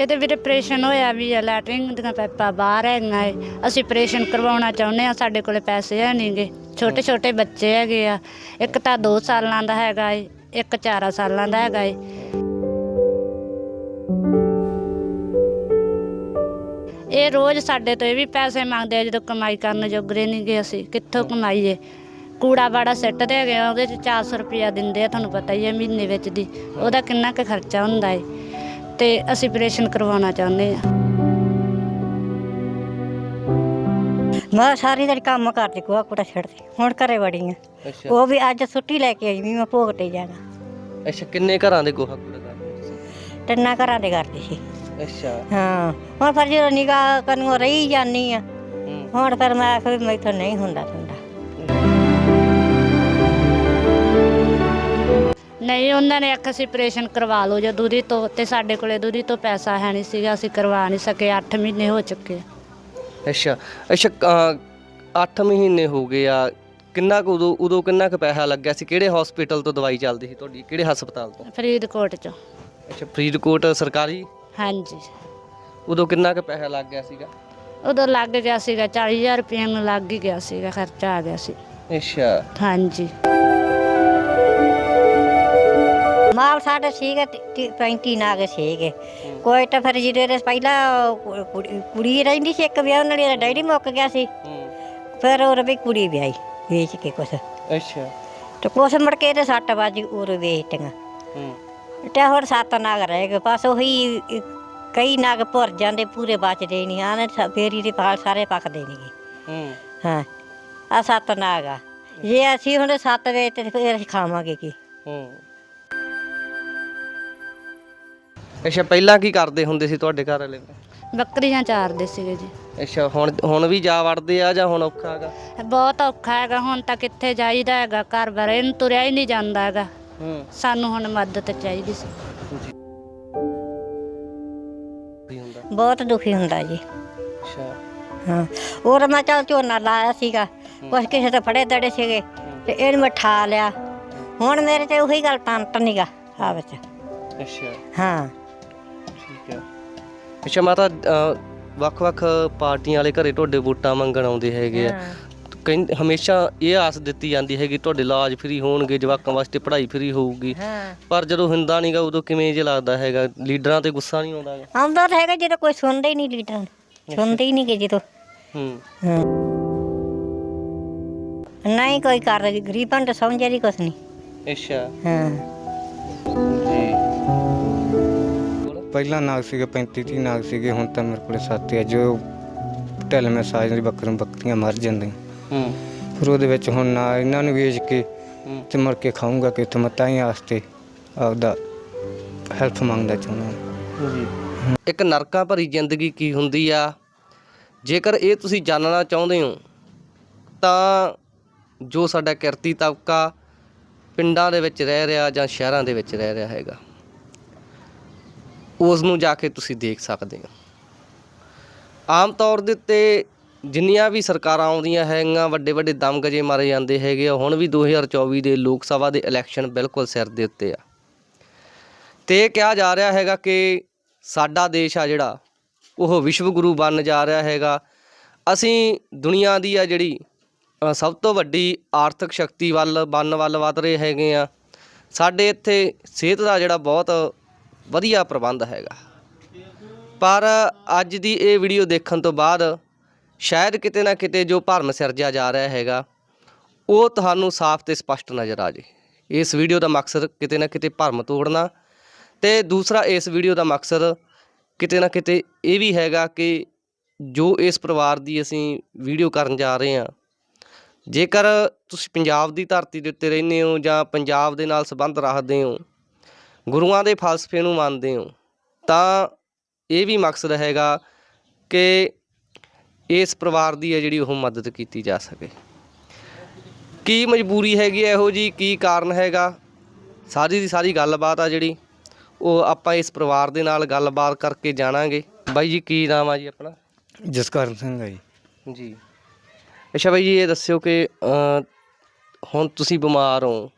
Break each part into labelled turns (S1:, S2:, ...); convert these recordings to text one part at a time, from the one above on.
S1: ਇਹਦੇ ਵੀਰੇ ਆਪਰੇਸ਼ਨ ਹੋਇਆ ਵੀ ਆ ਲੈਟਰਿੰਗ ਦੀਆਂ ਪਾਈਪਾਂ ਬਾਹਰ ਹੈਗੀਆਂ ਏ ਅਸੀਂ ਆਪਰੇਸ਼ਨ ਕਰਵਾਉਣਾ ਚਾਹੁੰਦੇ ਆ ਸਾਡੇ ਕੋਲੇ ਪੈਸੇ ਹੈ ਨਹੀਂਗੇ ਛੋਟੇ ਛੋਟੇ ਬੱਚੇ ਹੈਗੇ ਆ। ਇੱਕ ਤਾਂ 2 ਸਾਲਾਂ ਦਾ ਹੈਗਾ ਏ ਇੱਕ 4 ਸਾਲਾਂ ਦਾ ਹੈਗਾ ਏ। ਇਹ ਰੋਜ਼ ਸਾਡੇ ਤੋਂ ਇਹ ਵੀ ਪੈਸੇ ਮੰਗਦੇ ਆ ਜਦੋਂ ਕਮਾਈ ਕਰਨ ਜੋਗਰੇ ਨਹੀਂ ਗਏ ਅਸੀਂ। ਕਿੱਥੋਂ ਕਮਾਈਏ? ਕੂੜਾ ਬਾੜਾ ਸਿੱਟਦੇ ਹੈਗੇ ਆ ਉਹਦੇ ਚ 400 ਰੁਪਇਆ ਦਿੰਦੇ ਆ ਤੁਹਾਨੂੰ ਪਤਾ ਹੀ ਹੈ ਮਹੀਨੇ ਵਿੱਚ ਦੀ। ਉਹਦਾ ਕਿੰਨਾ ਕੁ ਖਰਚਾ ਹੁੰਦਾ ਏ। ਤੇ ਅਸੀਂ ਆਪਰੇਸ਼ਨ ਕਰਵਾਉਣਾ ਚਾਹੁੰਦੇ ਆ
S2: ਮੈਂ ਸਾਰੀ ਦਿਨ ਕੰਮ ਕਰਦੀ ਕੋਆ ਕੁੜਾ ਛੱਡਦੀ ਹੁਣ ਘਰੇ ਵੜੀ ਆ।
S3: ਅੱਛਾ।
S2: ਉਹ ਵੀ ਅੱਜ ਛੁੱਟੀ ਲੈ ਕੇ ਆਈ ਵੀ ਮੈਂ ਭੋਗ ਤੇ ਜਾਣਾ।
S3: ਅੱਛਾ ਕਿੰਨੇ ਘਰਾਂ ਦੇ ਗੋਹਾ ਕੂੜਾ ਕਰਦੇ ਤੁਸੀਂ?
S2: ਤਿੰਨਾਂ ਘਰਾਂ ਦੇ ਕਰਦੀ ਸੀ।
S3: ਅੱਛਾ।
S2: ਹਾਂ ਹੁਣ ਫਿਰ ਜਦੋਂ ਨਿਗਾਹ ਕਨੂੰ ਰਹੀ ਜਾਨੀ ਆ
S3: ਹੂੰ।
S2: ਹੁਣ ਫਿਰ ਮੈਂ ਆਖਿਆ ਵੀ ਮੈਥੋਂ ਨਹੀਂ ਹੁੰਦਾ ਹੁੰਦਾ।
S1: ਨਹੀਂ ਉਹਨਾਂ ਨੇ ਆਖਿਆ ਸੀ ਆਪਰੇਸ਼ਨ ਕਰਵਾ ਲਓ ਜਾਂ ਦੂਰੀ ਤੋਂ ਤੇ ਸਾਡੇ ਕੋਲੇ ਦੂਰੀ ਤੋਂ ਪੈਸਾ ਹੈ ਨਹੀਂ ਸੀਗਾ ਅਸੀਂ ਕਰਵਾ ਨਹੀਂ ਸਕੇ 8 ਮਹੀਨੇ ਹੋ ਚੁੱਕੇ।
S3: ਅੱਛਾ ਅੱਛਾ 8 ਮਹੀਨੇ ਹੋ ਗਏ ਆ। ਕਿੰਨਾ ਕੁ ਉਦੋਂ ਉਦੋਂ ਕਿੰਨਾ ਕੁ ਪੈਸਾ ਲੱਗਿਆ ਸੀ? ਕਿਹੜੇ ਹਸਪੀਟਲ ਤੋਂ ਦਵਾਈ ਚੱਲਦੀ ਸੀ ਤੁਹਾਡੀ? ਕਿਹੜੇ ਹਸਪਤਾਲ ਤੋਂ?
S1: ਫਰੀਦਕੋਟ ਚ।
S3: ਅੱਛਾ ਫਰੀਦਕੋਟ ਸਰਕਾਰੀ?
S1: ਹਾਂਜੀ।
S3: ਉਦੋਂ ਕਿੰਨਾ ਕੁ ਪੈਸਾ ਲੱਗ ਗਿਆ ਸੀਗਾ?
S1: ਉਦੋਂ ਲੱਗ ਗਿਆ ਸੀਗਾ 40000 ਰੁਪਏ ਨੂੰ ਲੱਗ ਹੀ ਗਿਆ ਸੀਗਾ ਖਰਚਾ ਆ ਗਿਆ ਸੀ।
S3: ਅੱਛਾ।
S1: ਹਾਂਜੀ।
S2: ਮਾਲ ਸਾਡੇ ਸੀਗੇ 35 ਨਾਗ ਸੀਗੇ। ਕੋਈ ਤਾਂ ਫਿਰ ਜਿਹੜੇ ਦੇ ਪਹਿਲਾਂ ਕੁ- ਕੁੜੀ- ਕੁੜੀ ਰਹਿੰਦੀ ਸੀ ਇੱਕ ਵਿਆਹ ਨਾਲ ਡੈਡੀ ਮੁੱਕ ਗਿਆ ਸੀ। ਫਿਰ ਉਹ ਵੀ ਕੁੜੀ ਵਿਆਹੀ ਵੇਚ ਕੇ ਕੁਛ।
S3: ਅੱਛਾ।
S2: ਤੇ ਕੁਛ ਮੁੜ ਕੇ ਤੇ ਸੱਟ ਬਾਜੀ ਉਹ ਵੇਚਤੀਆਂ।
S3: ਹੂੰ।
S2: ਤੇ ਹੋਰ ਸੱਤ ਨਾਗ ਰਹਿ ਗਏ ਬਸ ਉਹੀ ਕਈ ਨਾਗ ਭੁਰ ਜਾਂਦੇ ਪੂਰੇ ਬਚਦੇ ਨਹੀਂ ਆਨੇ ਫੇਰੀ ਦੇ ਪਾਲ ਸਾਰੇ ਪੱਕਦੇ ਨਹੀਂਗੇ
S3: ਹੂੰ।
S2: ਹਾਂ ਆ ਸੱਤ ਨਾਗ ਆ। ਜੇ ਅਸੀਂ ਹੁਣ ਸੱਤ ਵੇਚ ਤੇ ਫਿਰ ਅਸੀਂ ਖਾਵਾਂਗੇ ਕੀ?
S3: ਹੂੰ। ਅੱਛਾ ਪਹਿਲਾਂ ਕੀ ਕਰਦੇ ਹੁੰਦੇ ਸੀ ਤੁਹਾਡੇ ਘਰ ਵਾਲੇ?
S1: ਬੱਕਰੀਆਂ ਚਾਰਦੇ ਸੀਗੇ ਜੀ।
S3: ਅੱਛਾ ਹੁਣ ਹੁਣ ਵੀ ਜਾ ਵੜਦੇ ਆ ਜਾਂ ਹੁਣ ਔਖਾ ਹੈਗਾ?
S1: ਬਹੁਤ ਔਖਾ ਹੈਗਾ ਹੁਣ ਤਾਂ ਕਿੱਥੇ ਜਾਈਦਾ ਹੈਗਾ ਘਰ ਬਾਰੇ ਇਹਨੂੰ ਤੁਰਿਆ ਹੀ ਨਹੀਂ ਜਾਂਦਾ ਹੈਗਾ।
S3: ਹੂੰ।
S1: ਸਾਨੂੰ ਹੁਣ ਮਦਦ ਚਾਹੀਦੀ ਸੀ।
S3: ਹੁੰਦਾ?
S2: ਬਹੁਤ ਦੁਖੀ ਹੁੰਦਾ ਜੀ।
S3: ਅੱਛਾ।
S2: ਹਾਂ ਹੋਰ ਮੈਂ ਚੱਲ ਝੋਨਾ ਲਾਇਆ ਸੀਗਾ ਕੁਛ ਕਿਸੇ ਤੋਂ ਫੜੇ ਦੜੇ ਸੀਗੇ ਤੇ ਇਹਨੂੰ ਮੈਂ ਠਾ ਲਿਆ। ਹੁਣ ਮੇਰੇ ਤੇ ਉਹੀ ਗੱਲ ਤੰਤ ਨੀਗਾ ਆ ਵਿੱਚ।
S3: ਅੱਛਾ।
S2: ਹੈ।
S3: ਅੱਛਾ ਮਾਤਾ ਵੱਖ-ਵੱਖ ਪਾਰਟੀਆਂ ਵਾਲੇ ਘਰੇ ਤੁਹਾਡੇ ਵੋਟਾਂ ਮੰਗਣ ਆਉਂਦੇ ਹੈਗੇ ਆ। ਕਹਿੰਦੇ ਹਮੇਸ਼ਾ ਇਹ ਆਸ ਦਿੱਤੀ ਜਾਂਦੀ ਹੈਗੀ ਤੁਹਾਡੇ ਇਲਾਜ ਫ੍ਰੀ ਹੋਣਗੇ ਜਵਾਕਾਂ ਵਾਸਤੇ ਪੜ੍ਹਾਈ ਫ੍ਰੀ ਹੋਊਗੀ।
S2: ਹਾਂ।
S3: ਪਰ ਜਦੋਂ ਹੁੰਦਾ ਨਹੀਂਗਾ ਉਦੋਂ ਕਿਵੇਂ ਜੇ ਲੱਗਦਾ ਹੈਗਾ? ਲੀਡਰਾਂ ਤੇ ਗੁੱਸਾ ਨਹੀਂ ਆਉਂਦਾ ਹੈਗਾ
S2: ਆਉਂਦਾ ਤਾਂ ਹੈਗਾ ਜਦੋਂ ਕੋਈ ਸੁਣਦਾ ਹੀ ਨਹੀਂ ਲੀਡਰ ਸੁਣਦੇ ਹੀ ਨਹੀਂ ਕਿ ਜਦੋਂ।
S3: ਹੂੰ।
S2: ਹਾਂ। ਨਹੀਂ ਕੋਈ ਕਰ ਗਰੀਬਾਂ ਨੂੰ ਸਮਝਿਆ ਨਹੀਂ ਕੁਛ ਨਹੀਂ
S3: ਅੱਛਾ।
S2: ਹਾਂ।
S4: ਪਹਿਲਾਂ ਨਾਗ ਸੀਗੇ 35 30 ਨਾਗ ਸੀਗੇ ਹੁਣ ਤਾਂ ਮੇਰੇ ਕੋਲੇ ਸੱਤ ਆ ਜੋ ਢਿੱਲ ਮੈਂ ਸਾਜ ਦੀ ਬੱਕਰੀਆਂ ਬੱਕਰੀਆਂ ਮਰ ਜਾਂਦੀਆਂ।
S3: ਹੂੰ।
S4: ਫਿਰ ਉਹਦੇ ਵਿੱਚ ਹੁਣ ਨਾ ਇਹਨਾਂ ਨੂੰ ਵੇਚ ਕੇ
S3: ਹੂੰ।
S4: ਤੇ ਮਰ ਕੇ ਖਾਊਂਗਾ ਕਿ ਮੈਂ ਤਾਂ ਹੀ ਆਸਤੇ ਆਪਦਾ ਹੈਲਪ ਮੰਗਦਾ ਚਾਹੁੰਦਾ
S3: ਜੀ। ਇੱਕ ਨਰਕਾਂ ਭਰੀ ਜ਼ਿੰਦਗੀ ਕੀ ਹੁੰਦੀ ਆ? ਜੇਕਰ ਇਹ ਤੁਸੀਂ ਜਾਣਨਾ ਚਾਹੁੰਦੇ ਹੋ ਤਾਂ ਜੋ ਸਾਡਾ ਕਿਰਤੀ ਤਬਕਾ ਪਿੰਡਾਂ ਦੇ ਵਿੱਚ ਰਹਿ ਰਿਹਾ ਜਾਂ ਸ਼ਹਿਰਾਂ ਦੇ ਵਿੱਚ ਰਹਿ ਰਿਹਾ ਹੈਗਾ ਉਸ ਨੂੰ ਜਾ ਕੇ ਤੁਸੀਂ ਦੇਖ ਸਕਦੇ ਹੋ। ਆਮ ਤੌਰ ਦੇ ਉੱਤੇ ਜਿੰਨੀਆਂ ਵੀ ਸਰਕਾਰਾਂ ਆਉਂਦੀਆਂ ਹੈਗੀਆਂ ਵੱਡੇ ਵੱਡੇ ਦਮ ਗਜੇ ਮਾਰੇ ਜਾਂਦੇ ਹੈਗੇ ਆ, ਹੁਣ ਵੀ 2024 ਦੇ ਲੋਕ ਸਭਾ ਦੇ ਇਲੈਕਸ਼ਨ ਬਿਲਕੁਲ ਸਿਰ ਦੇ ਉੱਤੇ ਆ। ਤੇ ਇਹ ਕਿਹਾ ਜਾ ਰਿਹਾ ਹੈਗਾ ਕਿ ਸਾਡਾ ਦੇਸ਼ ਆ ਜਿਹੜਾ, ਉਹ ਵਿਸ਼ਵ ਗੁਰੂ ਬਣ ਜਾ ਰਿਹਾ ਹੈਗਾ। ਅਸੀਂ ਦੁਨੀਆ ਦੀ ਆ ਜਿਹੜੀ ਸਭ ਤੋਂ ਵੱਡੀ ਆਰਥਿਕ ਸ਼ਕਤੀ ਵੱਲ ਬਣਨ ਵੱਲ ਵਧ ਰਹੇ ਹੈਗੇ ਆ। ਸਾਡੇ ਇੱਥੇ ਸਿਹਤ ਦਾ ਜਿਹੜਾ ਬਹੁਤ ਵਧੀਆ ਪ੍ਰਬੰਧ ਹੈਗਾ। ਪਰ ਅੱਜ ਦੀ ਇਹ ਵੀਡੀਓ ਦੇਖਣ ਤੋਂ ਬਾਅਦ ਸ਼ਾਇਦ ਕਿਤੇ ਨਾ ਕਿਤੇ ਜੋ ਭਰਮ ਸਿਰਜਿਆ ਜਾ ਰਿਹਾ ਹੈਗਾ, ਉਹ ਤੁਹਾਨੂੰ ਸਾਫ਼ ਤੇ ਸਪਸ਼ਟ ਨਜ਼ਰ ਆ ਜੇ। ਇਸ ਵੀਡੀਓ ਦਾ ਮਕਸਦ ਕਿਤੇ ਨਾ ਕਿਤੇ ਭਰਮ ਤੋੜਨਾ ਤੇ ਦੂਸਰਾ ਇਸ ਵੀਡੀਓ ਦਾ ਮਕਸਦ ਕਿਤੇ ਨਾ ਕਿਤੇ ਇਹ ਵੀ ਹੈਗਾ ਕਿ ਜੋ ਇਸ ਪਰਿਵਾਰ ਦੀ ਅਸੀਂ ਵੀਡੀਓ ਕਰਨ ਜਾ ਰਹੇ ਹਾਂ, ਜੇਕਰ ਤੁਸੀਂ ਪੰਜਾਬ ਦੀ ਧਰਤੀ ਦੇ ਉੱਤੇ ਰਹਿੰਦੇ ਹੋ ਜਾਂ ਪੰਜਾਬ ਦੇ ਨਾਲ ਸੰਬੰਧ ਰੱਖਦੇ ਹੋ ਗੁਰੂਆਂ ਦੇ ਫਲਸਫੇ ਨੂੰ ਮੰਨਦੇ ਹੋ ਤਾਂ ਇਹ ਵੀ ਮਕਸਦ ਹੈਗਾ ਕਿ ਇਸ ਪਰਿਵਾਰ ਦੀ ਹੈ ਜਿਹੜੀ ਉਹ ਮਦਦ ਕੀਤੀ ਜਾ ਸਕੇ। ਕੀ ਮਜਬੂਰੀ ਹੈਗੀ ਇਹੋ ਜੀ ਕੀ ਕਾਰਨ ਹੈਗਾ? ਸਾਰੀ ਦੀ ਸਾਰੀ ਗੱਲਬਾਤ ਆ ਜਿਹੜੀ ਉਹ ਆਪਾਂ ਇਸ ਪਰਿਵਾਰ ਦੇ ਨਾਲ ਗੱਲਬਾਤ ਕਰਕੇ ਜਾਣਾਂਗੇ। ਬਾਈ ਜੀ ਕੀ ਨਾਮ ਆ ਜੀ ਆਪਣਾ?
S4: ਜਸਕਰਨ ਸਿੰਘ ਆ ਜੀ।
S3: ਜੀ। ਅੱਛਾ ਬਾਈ ਜੀ ਇਹ ਦੱਸਿਓ ਕਿ ਹੁਣ ਤੁਸੀਂ ਬਿਮਾਰ ਹੋ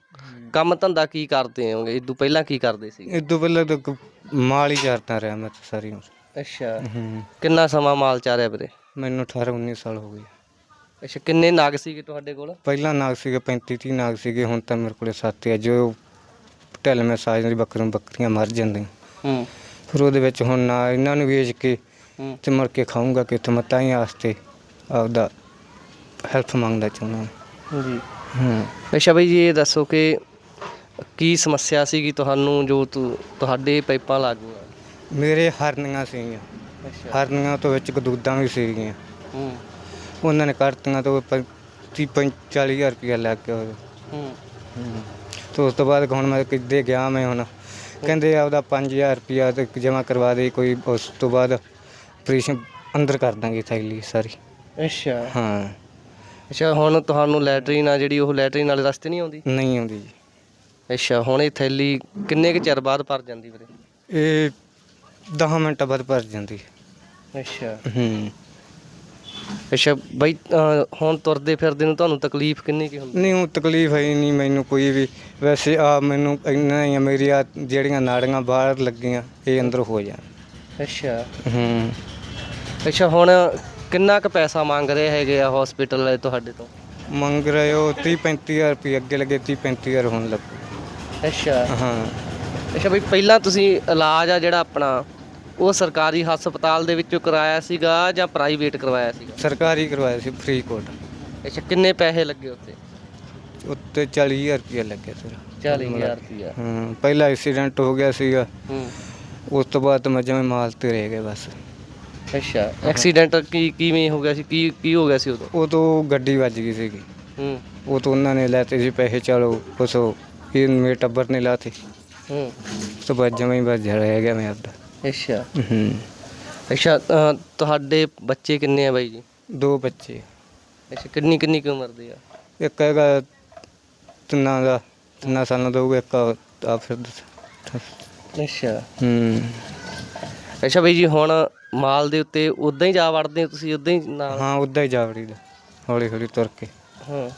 S3: ਕੰਮ ਧੰਦਾ ਕੀ ਕਰਦੇ ਹੋਗੇ? ਇਦੋਂ ਪਹਿਲਾਂ ਕੀ ਕਰਦੇ ਸੀ?
S4: ਇਸ ਤੋਂ ਪਹਿਲਾਂ ਤਾਂ ਕ- ਮਾਲ ਹੀ ਚਾਰਦਾ ਰਿਹਾ ਮੈਂ ਤਾਂ ਸਾਰੀ ਉਮਰ।
S3: ਅੱਛਾ।
S4: ਹੂੰ।
S3: ਕਿੰਨਾ ਸਮਾਂ ਮਾਲ ਚਾਰਿਆ ਵੀਰੇ?
S4: ਮੈਨੂੰ 18 19 ਸਾਲ ਹੋ ਗਏ।
S3: ਅੱਛਾ ਕਿੰਨੇ ਨਾਗ ਸੀਗੇ ਤੁਹਾਡੇ ਕੋਲ?
S4: ਪਹਿਲਾਂ ਨਾਗ ਸੀਗੇ 35 30 ਨਾਗ ਸੀਗੇ ਹੁਣ ਤਾਂ ਮੇਰੇ ਕੋਲੇ 7 ਆ। ਜੋ ਢਿੱਲ ਮੈਂ ਸਾਜ ਦੀ ਬੱਕਰੀਆਂ ਬੱਕਰੀਆਂ ਮਰ ਜਾਂਦੀਆਂ।
S3: ਹੂੰ।
S4: ਫਿਰ ਉਹਦੇ ਵਿੱਚ ਹੁਣ ਨਾ ਇਹਨਾਂ ਨੂੰ ਵੇਚ ਕੇ
S3: ਹੂੰ।
S4: ਤੇ ਮੁੜ ਕੇ ਖਾਊਂਗਾ ਕਿ ਮੈਂ ਤਾਂ ਹੀ ਆਸਤੇ ਆਪਦਾ ਹੈਲਪ ਮੰਗਦਾ ਚਾਹੁੰਦਾ।
S3: ਜੀ
S4: ਹੂੰ।
S3: ਅੱਛਾ ਬਈ ਜੀ ਇਹ ਦੱਸੋ ਕਿ ਕੀ ਸਮੱਸਿਆ ਸੀਗੀ ਤੁਹਾਨੂੰ ਜੋ ਤੁ- ਤੁਹਾਡੇ ਪਾਈਪਾਂ ਲਾਗੂ ਆ?
S4: ਮੇਰੇ ਹਰਨੀਆਂ ਸੀਗੀਆਂ। ਹਰਨੀਆਂ ਤੋਂ ਵਿੱਚ ਕਦੂਦਾਂ ਵੀ ਸੀਗੀਆਂ।
S3: ਹੂੰ।
S4: ਉਹਨਾਂ ਨੇ ਕਰਤੀਆਂ ਤੋਂ 30 45000 ਰੁਪਇਆ ਲੱਗ ਗਿਆ ਉਹਦਾ।
S3: ਹੂੰ।
S4: ਹੂੰ। ਤੇ ਉਸ ਤੋਂ ਬਾਅਦ ਹੁਣ ਮੈਂ ਕਿੱਦੇ ਗਿਆ ਮੈਂ ਹੁਣ। ਕਹਿੰਦੇ ਆਪਦਾ 5000 ਰੁਪਇਆ ਤੇ ਜਮ੍ਹਾਂ ਕਰਵਾ ਦੇ ਕੋਈ ਉਸ ਤੋਂ ਬਾਅਦ ਆਪਰੇਸ਼ਨ ਅੰਦਰ ਕਰ ਦਾਂਗੇ ਥੈਲੀ ਸਾਰੀ।
S3: ਅੱਛਾ।
S4: ਹਾਂ।
S3: ਅੱਛਾ ਹੁਣ ਤੁਹਾਨੂੰ ਲੈਟਰੀਨ ਆ ਜਿਹੜੀ ਉਹ ਲੈਟਰੀਨ ਵਾਲੇ ਰਸਤੇ ਨਹੀਂ ਆਉਂਦੀ?
S4: ਨਹੀਂ ਆਉਂਦੀ ਜੀ।
S3: ਅੱਛਾ ਹੁਣ ਇਹ ਥੈਲੀ ਕਿੰਨੇ ਕੁ ਚਿਰ ਬਾਅਦ ਭਰ ਜਾਂਦੀ ਵੀਰੇ?
S4: ਇਹ 10 ਮਿੰਟਾਂ ਬਾਅਦ ਭਰ ਜਾਂਦੀ। ਹੈ।
S3: ਅੱਛਾ।
S4: ਹੂੰ।
S3: ਅੱਛਾ ਬਈ ਅਹ ਹੁਣ ਤੁਰਦੇ ਫਿਰਦੇ ਨੂੰ ਤੁਹਾਨੂੰ ਤਕਲੀਫ ਕਿੰਨੀ ਕੀ ਹੁੰਦੀ?
S4: ਨਹੀਂ ਉਹ ਤਕਲੀਫ ਹੈ ਹੀ ਨਹੀਂ ਮੈਨੂੰ ਕੋਈ ਵੀ। ਵੈਸੇ ਆ ਮੈਨੂੰ ਇੰਨਾ ਹੀ ਆ ਮੇਰੀ ਆ ਜਿਹੜੀਆਂ ਨਾੜੀਆਂ ਬਾਹਰ ਲੱਗੀਆਂ ਇਹ ਅੰਦਰ ਹੋ ਜਾਣ।
S3: ਅੱਛਾ।
S4: ਹੂੰ।
S3: ਅੱਛਾ ਹੁਣ ਕਿੰਨਾ ਕੁ ਪੈਸਾ ਮੰਗ ਰਹੇ ਹੈਗੇ ਆ ਹਸਪੀਟਲ ਵਾਲੇ ਤੁਹਾਡੇ ਤੋਂ?
S4: ਮੰਗ ਰਹੇ ਹੋ 30 35000 ਰੁਪਏ ਅੱਗੇ ਲੱਗੇ 30 35000 ਹੁਣ ਲੱਗੂ
S3: ਅੱਛਾ।
S4: ਹਾਂ।
S3: ਅੱਛਾ ਬਈ ਪਹਿਲਾਂ ਤੁਸੀਂ ਇਲਾਜ ਆ ਜਿਹੜਾ ਆਪਣਾ ਉਹ ਸਰਕਾਰੀ ਹਸਪਤਾਲ ਦੇ ਵਿੱਚੋਂ ਕਰਾਇਆ ਸੀਗਾ ਜਾਂ ਪ੍ਰਾਈਵੇਟ ਕਰਵਾਇਆ ਸੀਗਾ?
S4: ਸਰਕਾਰੀ ਕਰਵਾਇਆ ਸੀ ਫਰੀਦਕੋਟ।
S3: ਅੱਛਾ ਕਿੰਨੇ ਪੈਸੇ ਲੱਗੇ ਉੱਤੇ
S4: ਉੱਤੇ 40000 ਰੁਪਏ ਲੱਗਿਆ ਸਰ।
S3: 40000 ਰੁਪਇਆ
S4: ਹਾਂ ਪਹਿਲਾ ਐਕਸੀਡੈਂਟ ਹੋ ਗਿਆ ਸੀਗਾ।
S3: ਹੂੰ।
S4: ਉਸ ਤੋਂ ਬਾਅਦ ਮੈਂ ਜਿਵੇਂ ਮਾਲ ਤੇ ਰਹਿ ਗਿਆ ਬਸ।
S3: ਅੱਛਾ ਐਕਸੀਡੈਂਟ ਕੀ ਕਿਵੇਂ ਹੋ ਗਿਆ ਸੀ? ਕੀ ਕੀ ਹੋ ਗਿਆ ਸੀ ਉਦੋਂ?
S4: ਉਹ ਤੋਂ ਗੱਡੀ ਵੱਜ ਗਈ ਸੀਗੀ।
S3: ਹੂੰ।
S4: ਉਹ ਤੋਂ ਉਹਨਾਂ ਨੇ ਲੈਤੇ ਸੀ ਪੈਸੇ ਚਲੋ ਉਸੋ ਇਹ ਮੇਰੇ ਟੱਬਰ ਨੇ ਲਾਤੇ।
S3: ਹੂੰ।
S4: ਉਸ ਤੋਂ ਬਾਅਦ ਜਿਵੇਂ ਹੀ ਰਹਿ ਗਿਆ ਮੈਂ ਆਪਦਾ
S3: ਅੱਛਾ।
S4: ਹੂੰ।
S3: ਅੱਛਾ ਅਹ ਤੁਹਾਡੇ ਬੱਚੇ ਕਿੰਨੇ ਆ ਬਾਈ ਜੀ?
S4: ਦੋ ਬੱਚੇ।
S3: ਅੱਛਾ ਕਿੰਨੀ ਕਿੰਨੀ ਕੁ ਉਮਰ ਦੇ ਆ?
S4: ਇੱਕ ਹੈਗਾ ਤਿੰਨਾਂ ਦਾ ਤਿੰਨਾਂ ਸਾਲਾਂ ਦਾ ਹੋਊਗਾ ਇੱਕ ਆ ਫਿਰ
S3: ਅੱਛਾ।
S4: ਹੂੰ।
S3: ਅੱਛਾ ਬਾਈ ਜੀ ਹੁਣ ਮਾਲ ਦੇ ਉੱਤੇ ਉਦਾਂ ਹੀ ਜਾ ਵੜਦੇ ਹੋ ਤੁਸੀਂ ਉਦਾਂ ਹੀ ਨਾਲ?
S4: ਹਾਂ ਉੱਦਾਂ ਹੀ ਜਾਵੜੀ ਦਾ ਹੌਲੀ ਹੌਲੀ ਤੁਰ ਕੇ।
S3: ਹਾਂ।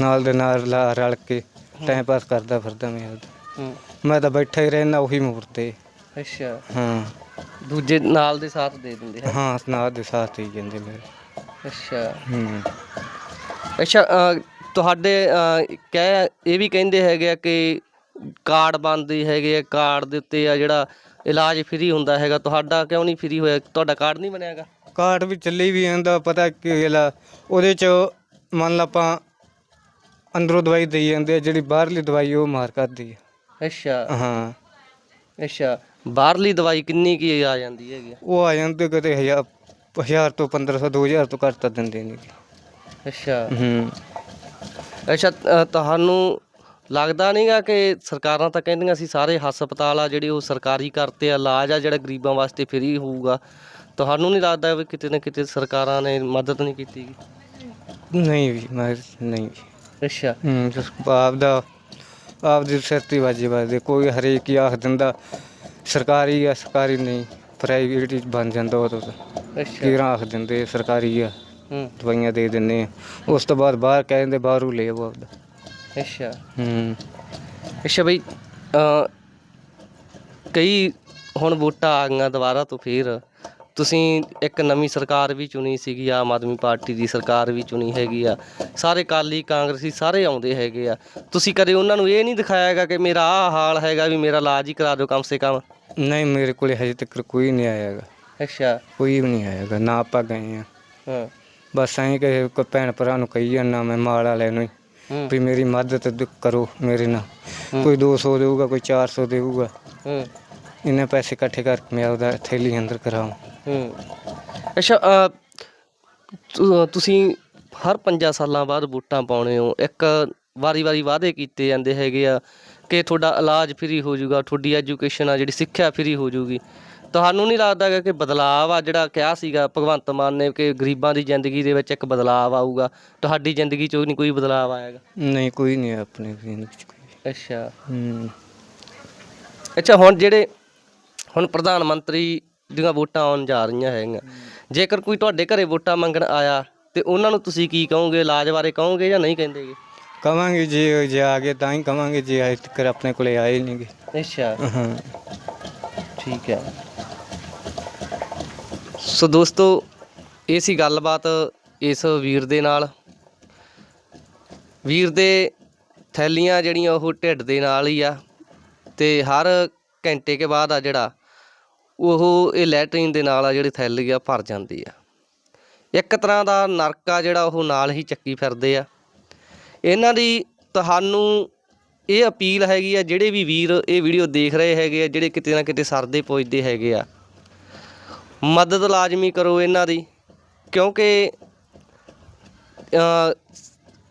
S4: ਨਾਲ ਦੇ ਨਾਲ ਲਾ ਰਲ ਕੇ ਟਾਈਮ ਪਾਸ ਕਰਦਾ ਫਿਰਦਾ ਮੈਂ ਆਪਦਾ।
S3: ਹੂੰ।
S4: ਮੈਂ ਤਾਂ ਬੈਠਾ ਹੀ ਰਹਿਣਾ ਉਹੀ ਮੂਰਤੇ।
S3: ਅੱਛਾ।
S4: ਹਾਂ।
S3: ਦੂਜੇ ਨਾਲ ਦੇ ਸਾਥ ਦੇ ਦਿੰਦੇ ਹੈ।
S4: ਹਾਂ ਨਾਲ ਦੇ ਸਾਥ ਹੀ ਜਾਂਦੇ ਮੇਰੇ
S3: ਅੱਛਾ।
S4: ਹੂੰ।
S3: ਅੱਛਾ ਅਹ, ਤੁਹਾਡੇ ਕਹਿ ਇਹ ਵੀ ਕਹਿੰਦੇ ਹੈਗੇ ਆ ਕਿ ਕਾਰਡ ਬਣਦੇ ਹੈਗੇ ਆ ਕਾਰਡ ਦੇ ਉੱਤੇ ਆ ਜਿਹੜਾ ਇਲਾਜ ਫ੍ਰੀ ਹੁੰਦਾ ਹੈਗਾ। ਤੁਹਾਡਾ ਕਿਉਂ ਨਹੀਂ ਫ੍ਰੀ ਹੋਇਆ? ਤੁਹਾਡਾ ਕਾਰਡ ਨਹੀਂ ਬਣਿਆਗਾ
S4: ਕਾਰਡ ਵੀ ਚੱਲੀ ਵੀ ਜਾਂਦਾ ਪਤਾ ਕੀ ਗੱਲ ਆ ਉਹਦੇ ਚ ਮੰਨ ਲਾ ਆਪਾਂ ਅੰਦਰੋਂ ਦਵਾਈ ਦੇਈ ਜਾਂਦੇ ਆ ਜਿਹੜੀ ਬਾਹਰਲੀ ਦਵਾਈ ਉਹ ਮਾਰ ਕਰਦੀ ਆ।
S3: ਅੱਛਾ।
S4: ਹਾਂ।
S3: ਅੱਛਾ। ਬਾਹਰਲੀ ਦਵਾਈ ਕਿੰਨੀ ਕੀ ਆ ਜਾਂਦੀ ਹੈਗੀ?
S4: ਉਹ ਆ ਜਾਂਦੇ ਕਦੇ ਹਜ਼ਾਰ ਹਜ਼ਾਰ ਤੋਂ 1500 2000 ਤੋਂ ਘੱਟ ਤਾਂ ਦਿੰਦੇ ਨਹੀਂ
S3: ਅੱਛਾ।
S4: ਹੂੰ।
S3: ਅੱਛਾ ਅ, ਤੁਹਾਨੂੰ ਲੱਗਦਾ ਨਹੀਂਗਾ ਕਿ ਸਰਕਾਰਾਂ ਤਾਂ ਕਹਿੰਦੀਆਂ ਸੀ ਸਾਰੇ ਹਸਪਤਾਲ ਆ ਜਿਹੜੇ ਉਹ ਸਰਕਾਰੀ ਕਰਤੇ ਆ ਇਲਾਜ ਆ ਜਿਹੜਾ ਗਰੀਬਾਂ ਵਾਸਤੇ ਫ੍ਰੀ ਹੋਊਗਾ। ਤੁਹਾਨੂੰ ਨਹੀਂ ਲੱਗਦਾ ਵੀ ਕਿਤੇ ਨਾ ਕਿਤੇ ਸਰਕਾਰਾਂ ਨੇ ਮਦਦ ਨਹੀਂ ਕੀਤੀ?
S4: ਨਹੀਂ ਵੀ ਮੈਂ ਨਹੀਂ
S3: ਅੱਛਾ।
S4: ਹੂੰ ਜਿਸ ਆਪ ਦਾ ਆਪ ਦੀ ਸਿਰ ਤੇ ਵਾਜੇ ਵਾਜਦੇ ਕੋਈ ਹਰੇਕ ਹੀ ਆਖ ਦਿੰਦਾ ਸਰਕਾਰੀ ਆ ਸਰਕਾਰੀ ਨਹੀਂ ਪ੍ਰਾਈਵੇਟ ਹੀ ਬਣ ਜਾਂਦਾ ਉਹ ਤਾਂ।
S3: ਅੱਛਾ।
S4: ਕੀਰਾਂ ਆਖ ਦਿੰਦੇ ਸਰਕਾਰੀ ਆ
S3: ਹੂੰ।
S4: ਦਵਾਈਆਂ ਦੇ ਦਿੰਦੇ ਆ। ਉਸ ਤੋਂ ਬਾਅਦ ਬਾਹਰ ਕਹਿ ਦਿੰਦੇ ਬਾਹਰੋਂ ਲੈ ਆਵੋ ਆਪਦਾ।
S3: ਅੱਛਾ।
S4: ਹੂੰ।
S3: ਅੱਛਾ ਬਈ ਅ, ਕਈ ਹੁਣ ਵੋਟਾਂ ਆ ਗਈਆਂ ਦੁਬਾਰਾ ਤੋਂ ਫੇਰ। ਤੁਸੀਂ ਇੱਕ ਨਵੀਂ ਸਰਕਾਰ ਵੀ ਚੁਣੀ ਸੀਗੀ ਆਮ ਆਦਮੀ ਪਾਰਟੀ ਦੀ ਸਰਕਾਰ ਵੀ ਚੁਣੀ ਹੈਗੀ ਆ। ਸਾਰੇ ਕਾਲੀ ਕਾਂਗਰਸੀ ਸਾਰੇ ਆਉਂਦੇ ਹੈਗੇ ਆ। ਤੁਸੀਂ ਕਦੇ ਉਹਨਾਂ ਨੂੰ ਇਹ ਨਹੀਂ ਦਿਖਾਇਆ ਹੈਗਾ ਕਿ ਮੇਰਾ ਆਹ ਹਾਲ ਹੈਗਾ ਵੀ ਮੇਰਾ ਇਲਾਜ ਹੀ ਕਰਾ ਦਿਓ ਕਮ ਸੇ ਕਮ?
S4: ਨਹੀਂ ਮੇਰੇ ਕੋਲੇ ਹਜੇ ਤੱਕ ਕੋਈ ਨਹੀਂ ਆਇਆ ਹੈਗਾ।
S3: ਅੱਛਾ।
S4: ਕੋਈ ਵੀ ਨਹੀਂ ਆਇਆ ਹੈਗਾ ਨਾ ਆਪਾਂ ਗਏ ਆ।
S3: ਹਾਂ।
S4: ਬਸ ਐਂ ਕਿ ਕੋਈ ਭੈਣ ਭਰਾ ਨੂੰ ਕਹੀ ਜਾਂਦਾ ਮੈਂ ਮਾਲ ਵਾਲਿਆਂ ਨੂੰ ਹੂੰ। ਵੀ ਮੇਰੀ ਮਦਦ ਦ- ਕਰੋ ਮੇਰੇ ਨਾਲ। ਕੋਈ 200 ਦੇਊਗਾ ਕੋਈ 400 ਦੇਊਗਾ।
S3: ਹੂੰ।
S4: ਇੰਨੇ ਪੈਸੇ ਇਕੱਠੇ ਕਰਕੇ ਮੈਂ ਆਪਦਾ ਥੈਲੀ ਅੰਦਰ ਕਰਾਉਂ।
S3: ਹੂੰ। ਅੱਛਾ ਅ, ਤੁ- ਤੁਸੀਂ ਹਰ 5 ਸਾਲਾਂ ਬਾਅਦ ਵੋਟਾਂ ਪਾਉਣੇ ਹੋ। ਇੱਕ ਵਾਰੀ-ਵਾਰੀ ਵਾਅਦੇ ਕੀਤੇ ਜਾਂਦੇ ਹੈਗੇ ਆ ਕਿ ਤੁਹਾਡਾ ਇਲਾਜ ਫ੍ਰੀ ਹੋ ਜਾਊਗਾ ਤੁਹਾਡੀ ਐਜੂਕੇਸ਼ਨ ਆ ਜਿਹੜੀ ਸਿੱਖਿਆ ਫ੍ਰੀ ਹੋ ਜਾਊਗੀ। ਤੁਹਾਨੂੰ ਨਹੀਂ ਲੱਗਦਾ ਹੈਗਾ ਕਿ ਬਦਲਾਅ ਆ ਜਿਹੜਾ ਕਿਹਾ ਸੀਗਾ ਭਗਵੰਤ ਮਾਨ ਨੇ ਕਿ ਗਰੀਬਾਂ ਦੀ ਜ਼ਿੰਦਗੀ ਦੇ ਵਿੱਚ ਇੱਕ ਬਦਲਾਅ ਆਊਗਾ? ਤੁਹਾਡੀ ਜ਼ਿੰਦਗੀ 'ਚ ਨਹੀਂ ਕੋਈ ਬਦਲਾਅ ਆਏਗਾ
S4: ਨਹੀਂ ਕੋਈ ਨਹੀਂ ਆਪਣੇ ਜ਼ਿੰਦਗੀ 'ਚ ਕੋਈ।
S3: ਅੱਛਾ।
S4: ਹੂੰ।
S3: ਅੱਛਾ ਹੁਣ ਜਿਹੜੇ ਹੁਣ ਪ੍ਰਧਾਨ ਮੰਤਰੀ ਦੀਆਂ ਵੋਟਾਂ ਆਉਣ ਜਾ ਰਹੀਆਂ ਹੈਗੀਆਂ। ਜੇਕਰ ਕੋਈ ਤੁਹਾਡੇ ਘਰੇ ਵੋਟਾਂ ਮੰਗਣ ਆਇਆ ਤੇ ਉਹਨਾਂ ਨੂੰ ਤੁਸੀਂ ਕੀ ਕਹੋਗੇ? ਇਲਾਜ ਬਾਰੇ ਕਹੋਗੇ ਜਾਂ ਨਹੀਂ ਕਹਿੰਦੇਗੇ
S4: ਕਵਾਂਗੇ ਜੇ ਜੇ ਆ ਗਏ ਤਾਂ ਹੀ ਕਵਾਂਗੇ ਜੇ ਆਏ ਤੱਕ ਆਪਣੇ ਕੋਲੇ ਆਏ ਨਹੀਂਗੇ
S3: ਅੱਛਾ।
S4: ਹਾਂ।
S3: ਠੀਕ ਹੈ। ਸੋ ਦੋਸਤੋ, ਇਹ ਸੀ ਗੱਲਬਾਤ ਇਸ ਵੀਰ ਦੇ ਨਾਲ। ਵੀਰ ਦੇ ਥੈਲੀਆਂ ਜਿਹੜੀਆਂ ਉਹ ਢਿੱਡ ਦੇ ਨਾਲ ਹੀ ਆ ਤੇ ਹਰ ਘੰਟੇ ਕੇ ਬਾਅਦ ਆ ਜਿਹੜਾ, ਉਹ ਇਹ ਲੈਟਰੀਨ ਦੇ ਨਾਲ ਆ ਜਿਹੜੀ ਥੈਲੀ ਆ, ਭਰ ਜਾਂਦੀ ਆ। ਇੱਕ ਤਰ੍ਹਾਂ ਦਾ ਨਰਕ ਆ ਜਿਹੜਾ ਉਹ ਨਾਲ ਹੀ ਚੱਕੀ ਫਿਰਦੇ ਆ। ਇਹਨਾਂ ਦੀ ਤੁਹਾਨੂੰ ਇਹ ਅਪੀਲ ਹੈਗੀ ਆ, ਜਿਹੜੇ ਵੀ ਵੀਰ ਇਹ ਵੀਡੀਓ ਦੇਖ ਰਹੇ ਹੈਗੇ ਆ, ਜਿਹੜੇ ਕਿਤੇ ਨਾ ਕਿਤੇ ਸਰਦੇ ਪੁੱਜਦੇ ਹੈਗੇ ਆ ਮਦਦ ਲਾਜ਼ਮੀ ਕਰੋ ਇਹਨਾਂ ਦੀ, ਕਿਉਂਕਿ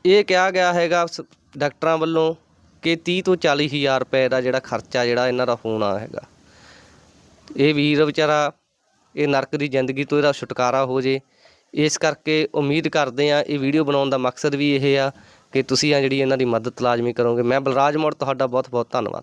S3: ਇਹ ਕਿਹਾ ਗਿਆ ਹੈਗਾ ਸ- ਡਾਕਟਰਾਂ ਵੱਲੋਂ ਕਿ 30 ਤੋਂ 40 ਹਜ਼ਾਰ ਰੁਪਏ ਦਾ ਜਿਹੜਾ ਖਰਚਾ ਜਿਹੜਾ ਇਹਨਾਂ ਦਾ ਹੋਣਾ ਹੈਗਾ। ਇਹ ਵੀਰ ਵਿਚਾਰਾ, ਇਹ ਨਰਕ ਦੀ ਜ਼ਿੰਦਗੀ ਤੋਂ ਇਹਦਾ ਛੁਟਕਾਰਾ ਹੋ ਜੇ। ਇਸ ਕਰਕੇ ਉਮੀਦ ਕਰਦੇ ਆ ਇਹ ਵੀਡੀਓ ਬਣਾਉਣ ਦਾ ਮਕਸਦ ਵੀ ਇਹ ਆ ਕਿ ਤੁਸੀਂ ਆ ਜਿਹੜੀ ਇਹਨਾਂ ਦੀ ਮਦਦ ਲਾਜ਼ਮੀ ਕਰੋਗੇ। ਮੈਂ ਬਲਰਾਜ ਮੋੜ, ਤੁਹਾਡਾ ਬਹੁਤ ਬਹੁਤ ਧੰਨਵਾਦ।